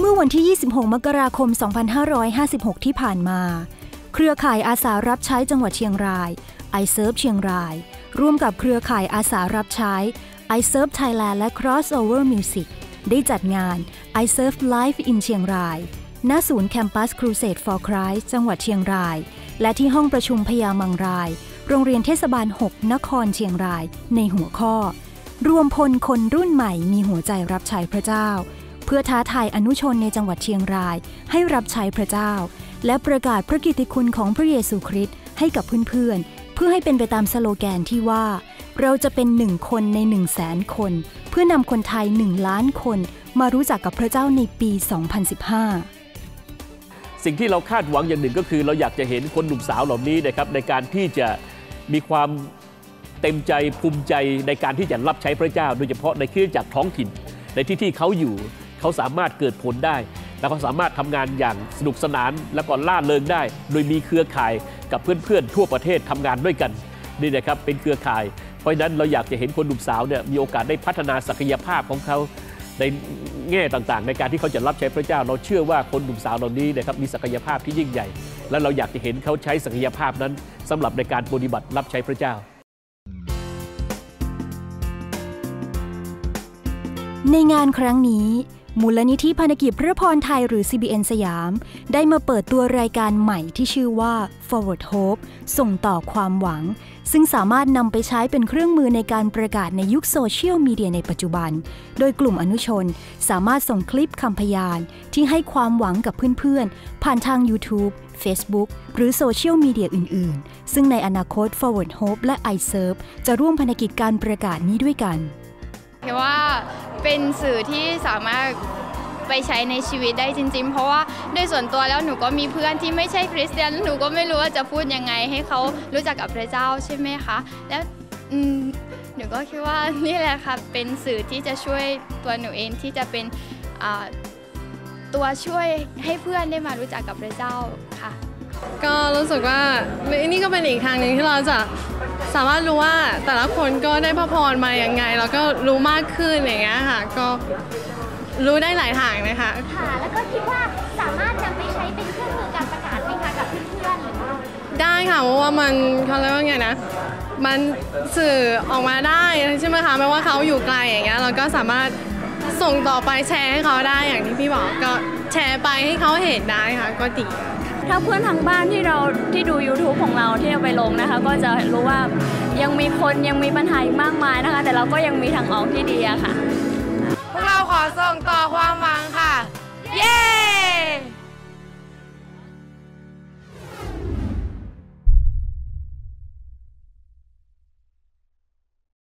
เมื่อวันที่ 26 มกราคม 2556 ที่ผ่านมา เครือข่ายอาสารับใช้จังหวัดเชียงราย i s e r v e เชียงราย ร่วมกับเครือข่ายอาสารับใช้ i s e r v e Thailand และ Crossover Music ได้จัดงาน i s e r v e Live in เชียงราย ณ ศูนย์แคมปัส Crusade for Christ จังหวัดเชียงราย และที่ห้องประชุมพยามังราย โรงเรียนเทศบาล 6 นครเชียงราย ในหัวข้อ รวมพลคนรุ่นใหม่มีหัวใจรับใช้พระเจ้า เพื่อท้าทายอนุชนในจังหวัดเชียงราย ให้รับใช้พระเจ้า และประกาศพระกิตติคุณของพระเยซูคริสต์ให้กับเพื่อนๆ เพื่อให้เป็นไปตามสโลแกนที่ว่า เราจะเป็นหนึ่งคนในหนึ่งแสนคน เพื่อนำคนไทยหนึ่งล้านคนมารู้จักกับพระเจ้าในปี 2015สิ่งที่เราคาดหวังอย่างหนึ่งก็คือเราอยากจะเห็นคนหนุ่มสาวเหล่านี้นะครับในการที่จะมีความเต็มใจภูมิใจในการที่จะรับใช้พระเจ้า โดยเฉพาะในคริสตจักรท้องถิ่น ในที่ที่เขาอยู่ เขาสามารถเกิดผลได้ แล้วเขาสามารถทำงานอย่างสนุกสนานแล้วก็ล่าเริงได้ โดยมีเครือข่ายกับเพื่อนๆ ทั่วประเทศทำงานด้วยกันนี่นะครับเป็นเครือข่าย เพราะฉะนั้นเราอยากจะเห็นคนหนุ่มสาวเนี่ยมีโอกาสได้พัฒนาศักยภาพของเขาในแง่ต่างๆ ในการที่เขาจะรับใช้พระเจ้า เราเชื่อว่าคนหนุ่มสาวเหล่านี้นะครับมีศักยภาพที่ยิ่งใหญ่ และเราอยากจะเห็นเขาใช้ศักยภาพนั้นสำหรับในการปฏิบัติรับใช้พระเจ้า ในงานครั้งนี้ มูลนิธิพันกิจพระพรไทยหรือ CBN สยาม ได้มาเปิดตัวรายการใหม่ที่ชื่อว่า Forward Hope ส่งต่อความหวัง ซึ่งสามารถนำไปใช้เป็นเครื่องมือในการประกาศในยุคโซเชียลมีเดียในปัจจุบัน โดยกลุ่มอนุชนสามารถส่งคลิปคำพยานที่ให้ความหวังกับเพื่อนๆ ผ่านทาง YouTube Facebook หรือโซเชียลมีเดียอื่นๆ ซึ่งในอนาคต Forward Hope และ iServe จะร่วมพันกิจการประกาศนี้ด้วยกัน คิดว่าเป็นสื่อที่สามารถไปใช้ในชีวิตได้จริง ๆ เพราะว่าโดยส่วนตัวแล้วหนูก็มีเพื่อนที่ไม่ใช่คริสเตียนหนูก็ไม่รู้ว่าจะพูดยังไง ให้เขารู้จักกับพระเจ้าใช่ไหมคะ แล้วหนูก็คิดว่านี่แหละค่ะเป็นสื่อที่จะช่วยตัวหนูเองที่จะเป็นตัวช่วยให้เพื่อนได้มารู้จักกับพระเจ้าค่ะ ก็รู้สึกว่านี่ก็เป็นอีกทางหนึ่งที่เราจะ สามารถรู้ว่าแต่ละคนก็ได้พระพรมาอย่างไง แล้วก็รู้มากขึ้นอย่างเงี้ยค่ะ ก็รู้ได้หลายทางนะคะ ค่ะ แล้วก็คิดว่าสามารถนำไปใช้เป็นเครื่องมือการประกาศไหมคะกับเพื่อนๆหรือว่าได้ค่ะเพราะว่ามันเขาเรียกว่าไงนะ มันสื่อออกมาได้ใช่ไหมคะไม่ว่าเขาอยู่ไกลอย่างเงี้ยเราก็สามารถส่งต่อไปแชร์ให้เขาได้อย่างที่พี่บอกก็แชร์ไปให้เขาเห็นได้ค่ะก็ดี ถ้าเพื่อนทางบ้านที่เราที่ดู YouTube ของเราที่เราไปลงนะคะ ก็จะรู้ว่ายังมีคนยังมีปัญหาอีกมากมายนะคะ แต่เราก็ยังมีทางออกที่ดีอะค่ะ พวกเราขอส่งต่อความ